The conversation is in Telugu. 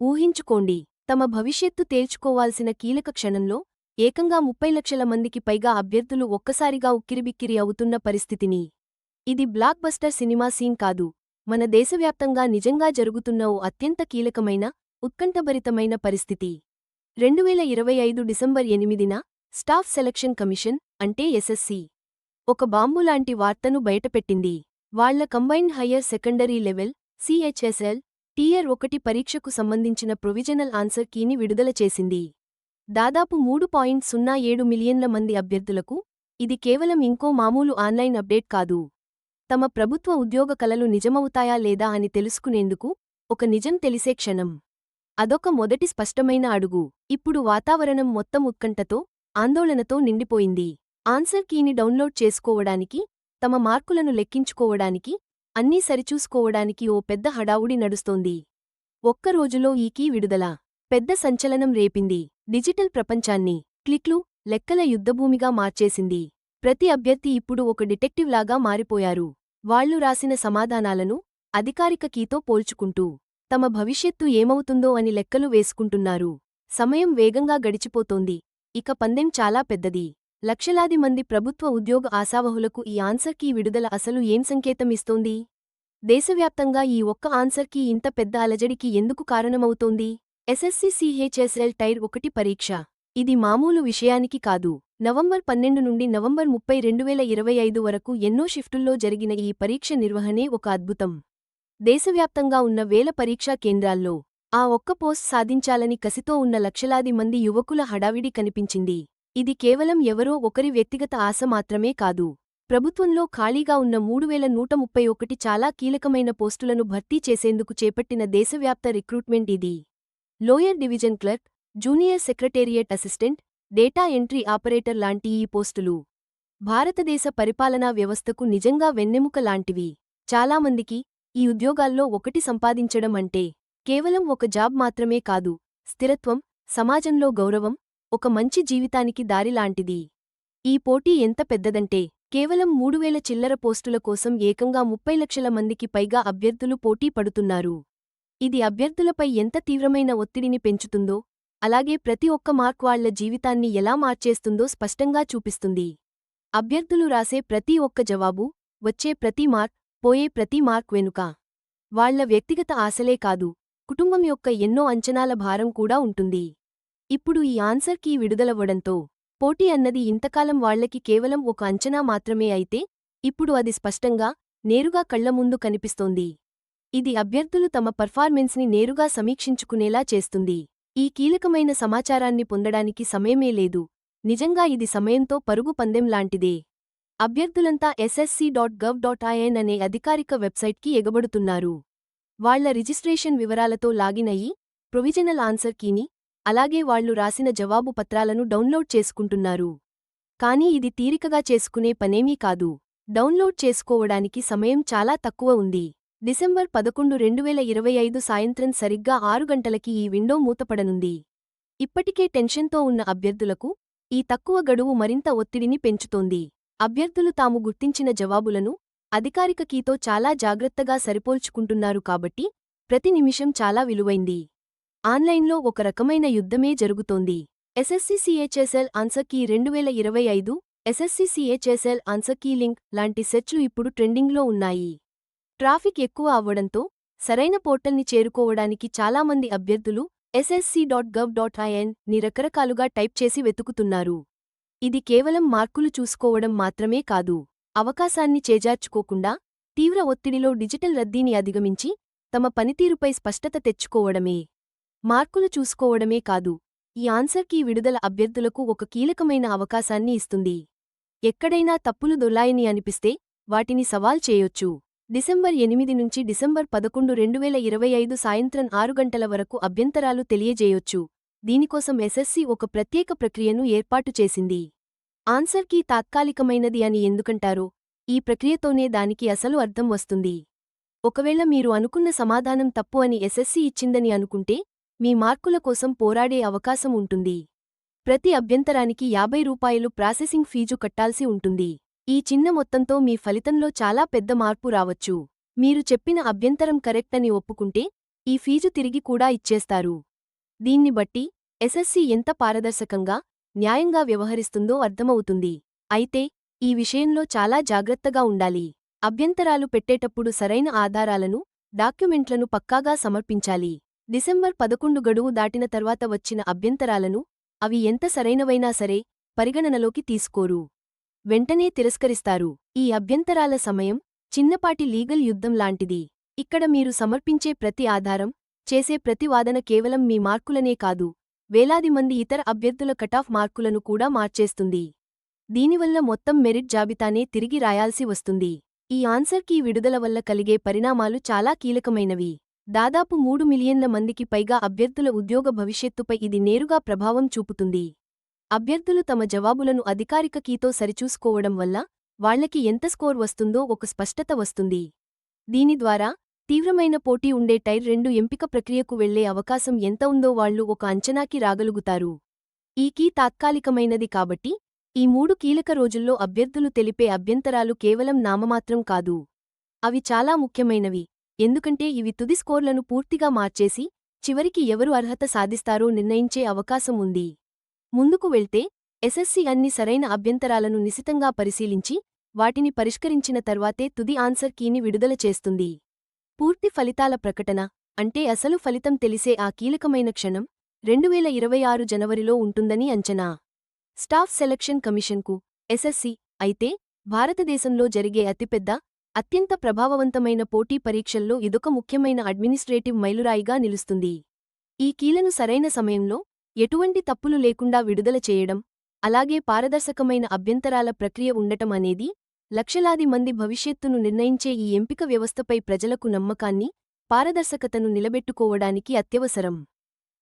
ఊహించుకోండి తమ భవిష్యత్తు తేల్చుకోవాల్సిన కీలక క్షణంలో ఏకంగా ముప్పై లక్షల మందికి పైగా అభ్యర్థులు ఒక్కసారిగా ఉక్కిరిబిక్కిరి అవుతున్న పరిస్థితిని. ఇది బ్లాక్ బస్టర్ సినిమా సీన్ కాదు. మన దేశవ్యాప్తంగా నిజంగా జరుగుతున్న ఓ అత్యంత కీలకమైన ఉత్కంఠభరితమైన పరిస్థితి. రెండువేల ఇరవై ఐదు డిసెంబర్ ఎనిమిదిన స్టాఫ్ సెలక్షన్ కమిషన్ అంటే ఎస్ఎస్సి ఒక బాంబులాంటి వార్తను బయటపెట్టింది. వాళ్ళ combined higher secondary level CHSL tier ఒకటి పరీక్షకు సంబంధించిన ప్రొవిజనల్ ఆన్సర్ కీని విడుదల చేసింది. దాదాపు మూడు పాయింట్ సున్నా ఏడు మిలియన్ల మంది అభ్యర్థులకు ఇది కేవలం ఇంకో మామూలు ఆన్లైన్ అప్డేట్ కాదు. తమ ప్రభుత్వ ఉద్యోగ కలలు నిజమవుతాయా లేదా అని తెలుసుకునేందుకు ఒక నిజం తెలిసే క్షణం. అదొక మొదటి స్పష్టమైన అడుగు. ఇప్పుడు వాతావరణం మొత్తం ఉత్కంఠతో ఆందోళనతో నిండిపోయింది. ఆన్సర్ కీని డౌన్లోడ్ చేసుకోవడానికి తమ మార్కులను లెక్కించుకోవడానికి అన్నీ సరిచూసుకోవడానికి ఓ పెద్ద హడావుడి నడుస్తోంది. ఒక్క రోజులో ఈ కీ విడుదల. పెద్ద సంచలనం రేపింది. డిజిటల్ ప్రపంచాన్ని క్లిక్లు లెక్కల యుద్ధభూమిగా మార్చేసింది. ప్రతి అభ్యర్థి ఇప్పుడు ఒక డిటెక్టివ్ లాగా మారిపోయారు. వాళ్ళు రాసిన సమాధానాలను అధికారిక కీతో పోల్చుకుంటూ తమ భవిష్యత్తు ఏమవుతుందో అని లెక్కలు వేసుకుంటున్నారు. సమయం వేగంగా గడిచిపోతోంది. ఇక పందెం చాలా పెద్దది. లక్షలాది మంది ప్రభుత్వ ఉద్యోగ ఆశావహులకు ఈ ఆన్సర్ కీ విడుదల అసలు ఏం సంకేతమిస్తోంది? దేశవ్యాప్తంగా ఈ ఒక్క ఆన్సర్ కీ ఇంత పెద్ద అలజడికి ఎందుకు కారణమవుతోంది? ఎస్ఎస్సి సిహెచ్ఎస్ఎల్ టైర్ ఒకటి పరీక్ష. ఇది మామూలు విషయానికి కాదు. నవంబర్ పన్నెండు నుండి నవంబర్ ముప్పై రెండువేల ఇరవై ఐదు వరకు ఎన్నో షిఫ్టుల్లో జరిగిన ఈ పరీక్ష నిర్వహణే ఒక అద్భుతం. దేశవ్యాప్తంగా ఉన్న వేల పరీక్షా కేంద్రాల్లో ఆ ఒక్క పోస్ట్ సాధించాలని కసితో ఉన్న లక్షలాది మంది యువకుల హడావిడి కనిపించింది. ఇది కేవలం ఎవరో ఒకరి వ్యక్తిగత ఆశ మాత్రమే కాదు. ప్రభుత్వంలో ఖాళీగా ఉన్న మూడు వేల నూట ముప్పై ఒకటి చాలా కీలకమైన పోస్టులను భర్తీ చేసేందుకు చేపట్టిన దేశవ్యాప్త రిక్రూట్మెంట్ ఇది. Lower division clerk junior secretariat assistant data entry operator లాంటి ఈ పోస్టులు. భారతదేశ పరిపాలనా వ్యవస్థకు నిజంగా వెన్నెముక లాంటివి. చాలామందికి ఈ ఉద్యోగాల్లో ఒకటి సంపాదించడం అంటే కేవలం ఒక జాబ్ మాత్రమే కాదు. స్థిరత్వం సమాజంలో గౌరవం ఒక మంచి జీవితానికి దారిలాంటిది ఈ పోటీ ఎంత పెద్దదంటే కేవలం మూడువేల చిల్లర పోస్టుల కోసం ఏకంగా ముప్పై లక్షల మందికి పైగా అభ్యర్థులు పోటీ పడుతున్నారు. ఇది అభ్యర్థులపై ఎంత తీవ్రమైన ఒత్తిడిని పెంచుతుందో అలాగే ప్రతి ఒక్క మార్క్ వాళ్ళ జీవితాన్ని ఎలా మార్చేస్తుందో స్పష్టంగా చూపిస్తుంది. అభ్యర్థులు రాసే ప్రతి ఒక్క జవాబు వచ్చే ప్రతి మార్క్ పోయే ప్రతి మార్క్ వెనుక వాళ్ళ వ్యక్తిగత ఆశలే కాదు కుటుంబం యొక్క ఎన్నో అంచనాల భారం కూడా ఉంటుంది. ఇప్పుడు ఈ ఆన్సర్ కీ విడుదలవ్వడంతో పోటీ అన్నది ఇంతకాలం వాళ్ళకి కేవలం ఒక అంచనా మాత్రమే అయితే ఇప్పుడు అది స్పష్టంగా నేరుగా కళ్ళ ముందు కనిపిస్తోంది. ఇది అభ్యర్థులు తమ పర్ఫార్మెన్స్ని నేరుగా సమీక్షించుకునేలా చేస్తుంది. ఈ కీలకమైన సమాచారాన్ని పొందడానికి సమయమే లేదు. నిజంగా ఇది సమయంతో పరుగు పందెం లాంటిదే. అభ్యర్థులంతా SSC dot gov dot IN అనే అధికారిక వెబ్సైట్కి ఎగబడుతున్నారు. వాళ్ళ రిజిస్ట్రేషన్ వివరాలతో లాగిన్ అయ్యి ప్రొవిజనల్ ఆన్సర్ కీని అలాగే వాళ్ళు రాసిన జవాబు పత్రాలను డౌన్లోడ్ చేసుకుంటున్నారు. కానీ ఇది తీరికగా చేసుకునే పనేమీ కాదు. డౌన్లోడ్ చేసుకోవడానికి సమయం చాలా తక్కువ ఉంది. డిసెంబర్ పదకొండు రెండువేల ఇరవై ఐదు సాయంత్రం సరిగ్గా ఆరు గంటలకి ఈ విండో మూతపడనుంది. ఇప్పటికే టెన్షన్తో ఉన్న అభ్యర్థులకు ఈ తక్కువ గడువు మరింత ఒత్తిడిని పెంచుతోంది. అభ్యర్థులు తాము గుర్తించిన జవాబులను అధికారిక కీతో చాలా జాగ్రత్తగా సరిపోల్చుకుంటున్నారు కాబట్టి ప్రతి నిమిషం చాలా విలువైంది. ఆన్లైన్లో ఒక రకమైన యుద్ధమే జరుగుతోంది. ఎస్ఎస్సి సిహెచ్ఎస్ఎల్ ఆన్సర్ కీ రెండువేల ఇరవై ఐదు SSC CHSL answer key link లాంటి సెర్చ్లు ఇప్పుడు ట్రెండింగ్లో ఉన్నాయి. ట్రాఫిక్ ఎక్కువ అవ్వడంతో సరైన పోర్టల్ని చేరుకోవడానికి చాలామంది అభ్యర్థులు ఎస్ఎస్సీ డాట్ గవ్ డాట్ ఐఎన్ని రకరకాలుగా టైప్ చేసి వెతుకుతున్నారు. ఇది కేవలం మార్కులు చూసుకోవడం మాత్రమే కాదు అవకాశాన్ని చేజార్చుకోకుండా తీవ్ర ఒత్తిడిలో డిజిటల్ రద్దీని అధిగమించి తమ పనితీరుపై స్పష్టత తెచ్చుకోవడమే. మార్కులు చూసుకోవడమే కాదు ఈ ఆన్సర్కీ విడుదల అభ్యర్థులకు ఒక కీలకమైన అవకాశాన్ని ఇస్తుంది. ఎక్కడైనా తప్పులు దొల్లాయని అనిపిస్తే వాటిని సవాల్ చేయొచ్చు. డిసెంబర్ ఎనిమిది నుంచి డిసెంబర్ పదకొండు రెండువేల ఇరవై ఐదు సాయంత్రం ఆరు గంటల వరకు అభ్యంతరాలు తెలియజేయొచ్చు. దీనికోసం ఎస్ఎస్సి ఒక ప్రత్యేక ప్రక్రియను ఏర్పాటు చేసింది. ఆన్సర్కీ తాత్కాలికమైనది అని ఎందుకంటారో? ఈ ప్రక్రియతోనే దానికి అసలు అర్థం వస్తుంది. ఒకవేళ మీరు అనుకున్న సమాధానం తప్పు అని ఎస్ఎస్సి ఇచ్చిందని అనుకుంటే మీ మార్కుల కోసం పోరాడే అవకాశం ఉంటుంది. ప్రతి అభ్యంతరానికి యాభై రూపాయలు ప్రాసెసింగ్ ఫీజు కట్టాల్సి ఉంటుంది. ఈ చిన్న మొత్తంతో మీ ఫలితంలో చాలా పెద్ద మార్పు రావచ్చు. మీరు చెప్పిన అభ్యంతరం కరెక్ట్ అని ఒప్పుకుంటే ఈ ఫీజు తిరిగి కూడా ఇచ్చేస్తారు. దీన్ని బట్టి ఎస్ఎస్సి ఎంత పారదర్శకంగా న్యాయంగా వ్యవహరిస్తుందో అర్థమవుతుంది. అయితే ఈ విషయంలో చాలా జాగ్రత్తగా ఉండాలి. అభ్యంతరాలు పెట్టేటప్పుడు సరైన ఆధారాలను డాక్యుమెంట్లను పక్కాగా సమర్పించాలి. డిసెంబర్ పదకొండు గడువు దాటిన తర్వాత వచ్చిన అభ్యంతరాలను అవి ఎంత సరైనవైనా సరే పరిగణనలోకి తీసుకోరు. వెంటనే తిరస్కరిస్తారు. ఈ అభ్యంతరాల సమయం చిన్నపాటి లీగల్ యుద్ధం లాంటిది. ఇక్కడ మీరు సమర్పించే ప్రతి ఆధారం చేసే ప్రతి వాదన కేవలం మీ మార్కులనే కాదు వేలాది మంది ఇతర అభ్యర్థుల కటాఫ్ మార్కులను కూడా మార్చేస్తుంది. దీనివల్ల మొత్తం మెరిట్ జాబితానే తిరిగి రాయాల్సి వస్తుంది. ఈ ఆన్సర్ కీ విడుదల వల్ల కలిగే పరిణామాలు చాలా కీలకమైనవి. దాదాపు మూడు మిలియన్ల మందికి పైగా అభ్యర్థుల ఉద్యోగ భవిష్యత్తుపై ఇది నేరుగా ప్రభావం చూపుతుంది. అభ్యర్థులు తమ జవాబులను అధికారిక కీతో సరిచూసుకోవడం వల్ల వాళ్ళకి ఎంత స్కోర్ వస్తుందో ఒక స్పష్టత వస్తుంది. దీని ద్వారా తీవ్రమైన పోటీ ఉండే టైర్ రెండు ఎంపిక ప్రక్రియకు వెళ్ళే అవకాశం ఎంత ఉందో వాళ్ళు ఒక అంచనాకి రాగలుగుతారు. ఈ కీ తాత్కాలికమైనది కాబట్టి ఈ మూడు కీలక రోజుల్లో అభ్యర్థులు తెలిపే అభ్యంతరాలు కేవలం నామమాత్రం కాదు. అవి చాలా ముఖ్యమైనవి. ఎందుకంటే ఇవి తుది స్కోర్లను పూర్తిగా మార్చేసి చివరికి ఎవరు అర్హత సాధిస్తారో నిర్ణయించే అవకాశం ఉంది. ముందుకు వెళ్తే ఎస్ఎస్సి అన్ని సరైన అభ్యంతరాలను నిశితంగా పరిశీలించి వాటిని పరిష్కరించిన తర్వాతే తుది ఆన్సర్ కీని విడుదల చేస్తుంది. పూర్తి ఫలితాల ప్రకటన అంటే అసలు ఫలితం తెలిసే ఆ కీలకమైన క్షణం రెండువేల ఇరవై ఆరు జనవరిలో ఉంటుందని అంచనా. స్టాఫ్ సెలక్షన్ కమిషన్కు ఎస్ఎస్సి అయితే భారతదేశంలో జరిగే అతిపెద్ద అత్యంత ప్రభావవంతమైన పోటీ పరీక్షల్లో ఇదొక ముఖ్యమైన అడ్మినిస్ట్రేటివ్ మైలురాయిగా నిలుస్తుంది. ఈ కీలను సరైన సమయంలో ఎటువంటి తప్పులు లేకుండా విడుదల చేయడం అలాగే పారదర్శకమైన అభ్యంతరాల ప్రక్రియ ఉండటం అనేది లక్షలాది మంది భవిష్యత్తును నిర్ణయించే ఈ ఎంపిక వ్యవస్థపై ప్రజలకు నమ్మకాన్ని పారదర్శకతను నిలబెట్టుకోవడానికి అత్యవసరం.